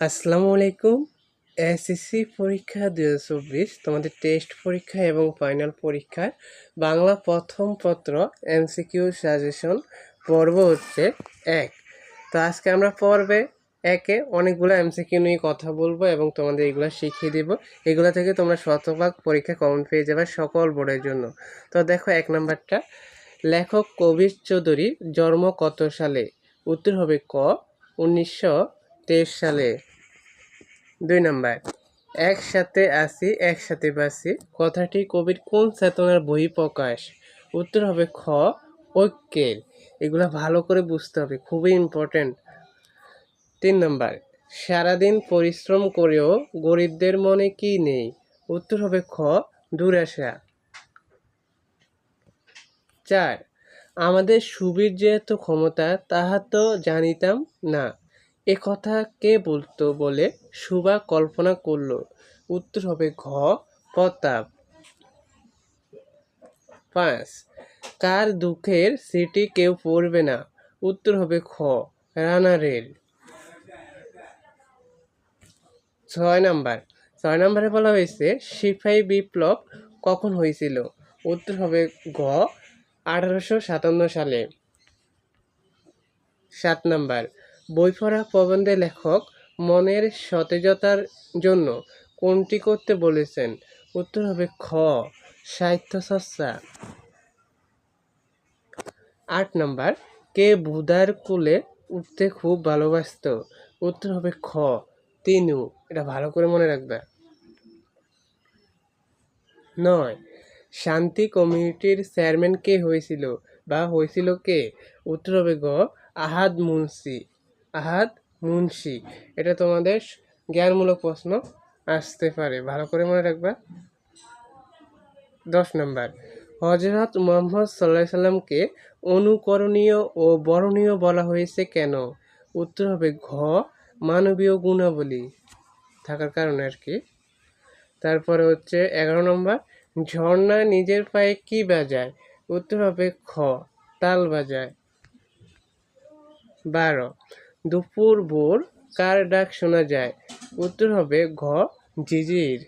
আসসালামু আলাইকুম। এসএসসি পরীক্ষা দু হাজার চব্বিশ, তোমাদের টেস্ট পরীক্ষা এবং ফাইনাল পরীক্ষার বাংলা প্রথম পত্র, এমসিকিউ সাজেশন, পর্ব হচ্ছে এক। তো আজকে আমরা পর্বে একে অনেকগুলো এমসিকিউ নিয়ে কথা বলব এবং তোমাদের এগুলো শিখিয়ে দিব। এগুলো থেকে তোমরা শতভাগ পরীক্ষা কমন পেয়ে যাবে সকল বোর্ডের জন্য। তো দেখো এক নাম্বারটা, লেখক কবির চৌধুরী জন্ম কত সালে? উত্তর হবে ক, উনিশশো তেইশ সালে। দুই নাম্বার, একসাথে আসি একসাথে বাসি। কথাটি কবির কোন চেতনার বহিঃপ্রকাশ উত্তর হবে খ, ঐক্যের। এগুলো ভালো করে বুঝতে হবে, খুবই ইম্পর্ট্যান্ট তিন নম্বর, সারাদিন পরিশ্রম করেও গরিবদের মনে কি নেই? উত্তর হবে খ, দুরাশা। চার, আমাদের সুবীর যে এত ক্ষমতা, তাহা তো জানিতাম না। এ কথা কে বলতো বলে সুবা কল্পনা করল। উত্তর হবে ঘ, প্রতাপ। পাঁচ, কার দুঃখের সিটি কেউ পড়বে না? উত্তর হবে খ রানারের ছয় নাম্বার, ছয় নম্বরে বলা হয়েছে সিপাই বিপ্লব কখন হয়েছিল? উত্তর হবে ঘ, আঠারোশো সাতান্ন সালে। সাত নাম্বার বই পড়া প্রবন্ধে লেখক মনের সতেজতার জন্য কোনটি করতে বলেছেন? উত্তর হবে খ সাহিত্য চর্চা আট নম্বর, কে বুধার কুলে উঠতে খুব ভালোবাসত? উত্তর হবে খ, তিনু। এটা ভালো করে মনে রাখবে। নয়, শান্তি কমিউনিটির চেয়ারম্যান কে হয়েছিল বা হয়েছিল কে? উত্তর হবে গ, আহাদ মুন্সি। আহাদ মুন্সি। এটা তোমাদের জ্ঞানমূলক প্রশ্ন আসতে পারে। ভালো করে মনে রাখবা। দশ নম্বর। হজরত মোহাম্মদ সাল্লাহ সাল্লামকে অনুকরণীয় ও বরণীয় বলা হয়েছে কেন? উত্তর হবে ঘ, মানবীয় গুণাবলী থাকার কারণে আর কি। তারপরে হচ্ছে এগারো নম্বর। ঝর্ণা নিজের পায়ে কি বাজায়? উত্তর হবে খ, তাল বাজায়। বারো। দুপুর ভোর কার ডাক শোনা যায়? উত্তর হবে ঘ ঝিঝির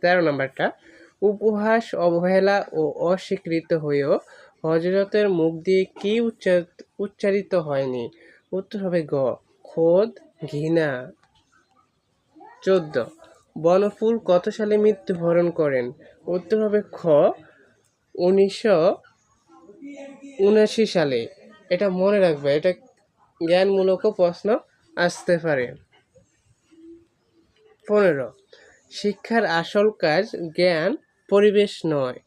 তেরো নম্বরটা। উপহাস, অবহেলা ও অস্বীকৃত হয়েও হজরতের মুখ দিয়ে কি উচ্চারিত হয়নি? উত্তর হবে গ খোদ, ঘৃণা। চোদ্দ, বনফুল কত সালে মৃত্যুবরণ করেন? উত্তর হবে খ, উনিশশো উনাশি সালে। এটা মনে রাখবে, এটা জ্ঞানমূলকও প্রশ্ন আসতে পারে। পনেরো, শিক্ষার আসল কাজ জ্ঞান, পরিবেশ নয়।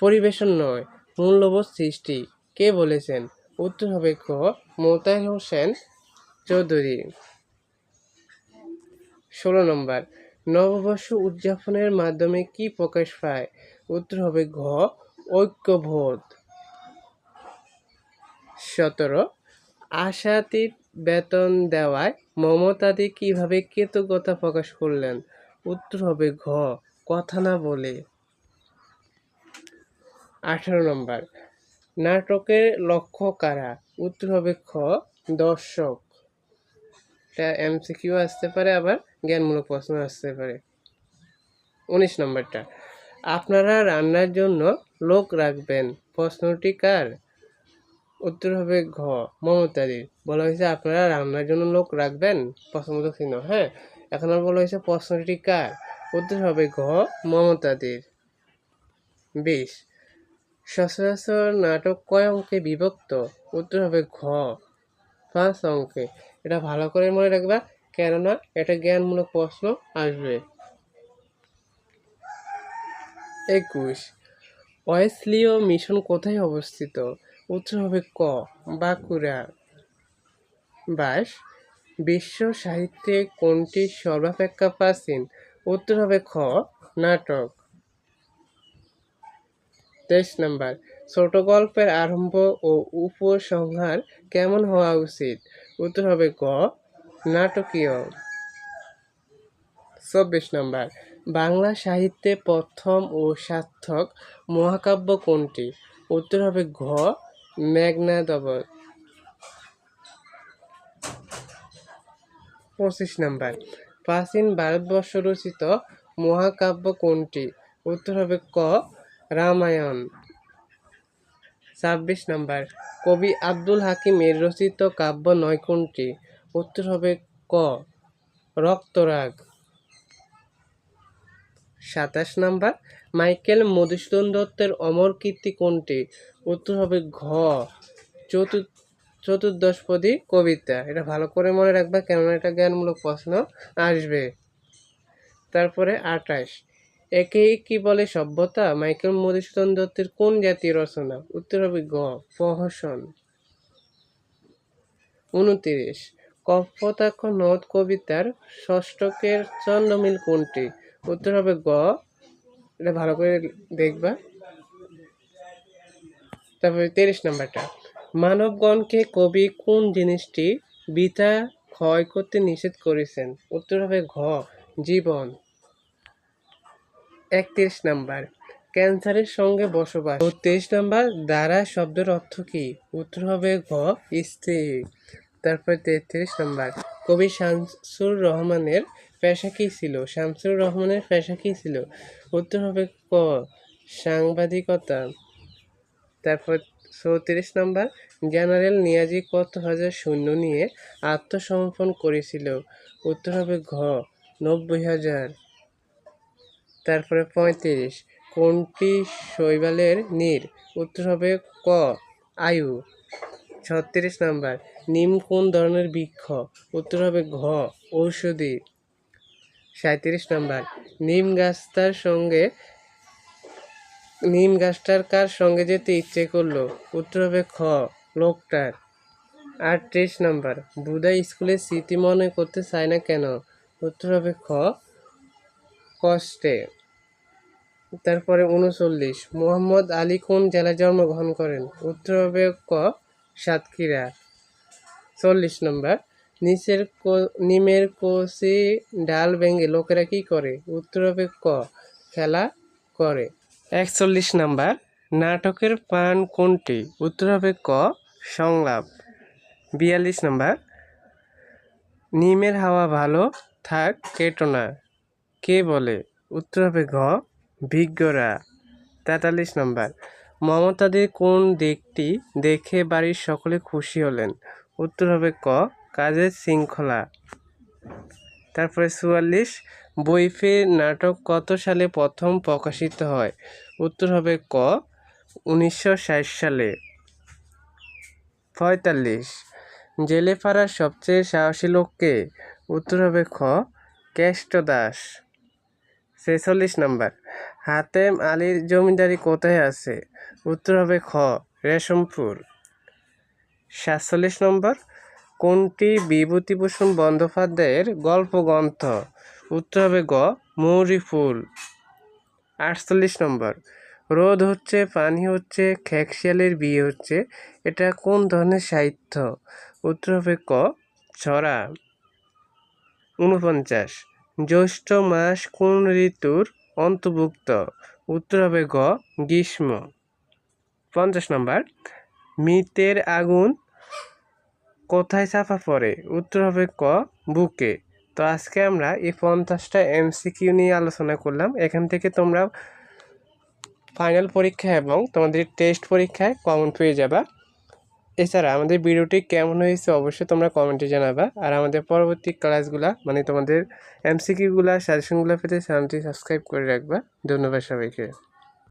পরিবেশন নয়, মূল্যবোধ সৃষ্টি। কে বলেছেন? উত্তর হবে ক মোতায় হোসেন চৌধুরী। ষোলো নম্বর, নববর্ষ উদযাপনের মাধ্যমে কি প্রকাশ পায়? উত্তর হবে ঘ, ঐক্যবোধ। সতেরো। আশাতীত বেতন দেওয়ায় মমতাদি কীভাবে কৃতজ্ঞতা প্রকাশ করলেন? উত্তর হবে ঘ। কথা না বলে। আঠারো নম্বর। নাটকের লক্ষ্য কারা? উত্তর হবে খ। দর্শক। এটা এমসিকিউ আসতে পারে, আবার জ্ঞানমূলক প্রশ্ন আসতে পারে। উনিশ নম্বরটা। আপনারা রান্নার জন্য লোক রাখবেন। প্রশ্নটি কার? উত্তর হবে ঘ। মমতাদির বলা হয়েছে আপনারা রান্নার জন্য লোক রাখবেন? প্রশ্নবোধক চিহ্ন হ্যাঁ। এখন আর বলা হয়েছে প্রশ্নটি কার? উত্তর হবে ঘ, মমতাদির। বিশ। সচরাচর নাটক কয় অঙ্কে বিভক্ত? উত্তর হবে ঘ। পাঁচ অঙ্কে। এটা ভালো করে মনে রাখবা, কেননা এটা জ্ঞানমূলক প্রশ্ন আসবে। একুশ। ওয়েসলিও মিশন কোথায় অবস্থিত? উত্তর হবে ক, বাঁকুড়া। বাস, বিশ্ব সাহিত্যে কোনটি সর্বাপেক্ষা প্রাচীন? উত্তর হবে খ, নাটক। তেইশ নাম্বার, ছোট গল্পের আরম্ভ ও উপসংহার কেমন হওয়া উচিত? উত্তর হবে গ, নাটকীয়। চব্বিশ নাম্বার, বাংলা সাহিত্যে প্রথম ও সার্থক মহাকাব্য কোনটি? উত্তর হবে ঘ মেঘনাদবধ পঁচিশ নাম্বার। প্রাচীন ভারতবর্ষ রচিত মহাকাব্য কোনটি? উত্তর হবে ক, রামায়ণ। ছাব্বিশ নাম্বার। কবি আব্দুল হাকিমের রচিত কাব্য নয় কোনটি? উত্তর হবে ক, রক্তরাগ। সাতাশ নাম্বার। মাইকেল মধুসূদন দত্তের অমর কীর্তি কোনটি? উত্তর হবে ঘ। চতুর্থ চতুর্দশপদী কবিতা। এটা ভালো করে মনে রাখবা, কেননা এটা জ্ঞানমূলক প্রশ্ন। আসবে। তারপরে আঠাশ। একে কি বলে সভ্যতা? মাইকেল মধুসূদন দত্তের কোন জাতীয় রচনা? উত্তর হবে গ প্রহসন। উনতিরিশ। কপোতাক্ষ নদ কবিতার ষষ্ঠকের চন্দ্রমিল কোনটি? উত্তর হবে গ এটা ভালো করে দেখবা। তারপরে তিরিশ নাম্বারটা। মানবগণকে কবি কোন জিনিসটি বৃথা ক্ষয় করতে নিষেধ করেছেন? উত্তর হবে ঘ, জীবন। একত্রিশ নাম্বার, ক্যান্সারের সঙ্গে বসবাস। তেইশ নাম্বার, দ্বারা শব্দের অর্থ কি? উত্তর হবে ঘ, স্ত্রী। তারপরে তেত্রিশ নম্বর। কবি শামসুর রহমানের পেশা কী ছিল? শামসুর রহমানের পেশা কী ছিল? উত্তর হবে ক, সাংবাদিকতা। তারপর চৌত্রিশ নম্বর, জেনারেল নিয়াজি কত হাজার শূন্য নিয়ে আত্মসমর্পণ করেছিল? উত্তর হবে ঘ, নব্বই হাজার। তারপরে পঁয়ত্রিশ, কোনটি শৈবালের নীর? উত্তর হবে ক, আয়ু। ছত্রিশ নাম্বার নিম কোন ধরনের বৃক্ষ? উত্তর হবে ঘ, ঔষধি। সাঁত্রিশ নাম্বার। নিম গাছটার সঙ্গে, নিম গাছটার কার সঙ্গে যেতে ইচ্ছে করল? উত্তর হবে খ, লোকটার। আটত্রিশ নাম্বার। বুধা স্কুলে স্মৃতি মনে করতে চায় না কেন? উত্তর হবে খ, কষ্টে। তারপরে উনচল্লিশ। মোহাম্মদ আলী কোন জেলায় জন্মগ্রহণ করেন? উত্তর হবে ক, সাতক্ষীরা। চল্লিশ নম্বর। নিচের কো- নিমের কষি ডাল ভেঙে লোকেরা কি করে? উত্তর হবে ক, খেলা করে। একচল্লিশ নাম্বার, নাটকের পান কোনটি? উত্তর হবে ক, সংলাপ। বিয়াল্লিশ নাম্বার, নিমের হাওয়া ভালো থাক, কেটো না। কে বলে? উত্তর হবে ঘ, বিজ্ঞরা। তেতাল্লিশ নম্বর মমতাদের কোন দিকটি দেখে বাড়ির সকলে খুশি হলেন? উত্তর হবে ক, কাজের শৃঙ্খলা। তারপরে চুয়াল্লিশ, বইফে নাটক কত সালে প্রথম প্রকাশিত হয়? উত্তর হবে ক, উনিশশো ষাট সালে। পঁয়তাল্লিশ জেলে পাড়ার সবচেয়ে সাহসী লোককে উত্তর হবে খ, কেষ্ট দাস। ছেচল্লিশ নম্বর, হাতেম আলীর জমিদারি কোথায় আছে? উত্তর হবে খ, রেশমপুর। সাতচল্লিশ নম্বর, কোনটি বিভূতিভূষণ বন্দ্যোপাধ্যায়ের গল্প গ্রন্থ উত্তর হবে গ মৌরি ফুল আটচল্লিশ নম্বর, রোদ হচ্ছে, পানি হচ্ছে, খেকশিয়ালের বিয়ে হচ্ছে, এটা কোন ধরনের সাহিত্য? উত্তর হবে ক, ছড়া। উনপঞ্চাশ, জ্যৈষ্ঠ মাস কোন ঋতুর অন্তর্ভুক্ত? উত্তর হবে গ, গ্রীষ্ম। পঞ্চাশ নম্বর, মৃতের আগুন কোথায় চাপা পড়ে? উত্তর হবে ক, বুকে। তো আজকে আমরা এই পঞ্চাশটা এমসিকিউ নিয়ে আলোচনা করলাম। এখান থেকে তোমরা ফাইনাল পরীক্ষা এবং তোমাদের টেস্ট পরীক্ষায় কমন পেয়ে যাবা। এছাড়া আমাদের ভিডিওটি কেমন হয়েছে অবশ্যই তোমরা কমেন্টে জানাবা। আর আমাদের পরবর্তী ক্লাসগুলা মানে তোমাদের এমসিকিউগুলা সাজেশনগুলো পেতে চ্যানেলটি সাবস্ক্রাইব করে রাখবা। ধন্যবাদ সবাইকে।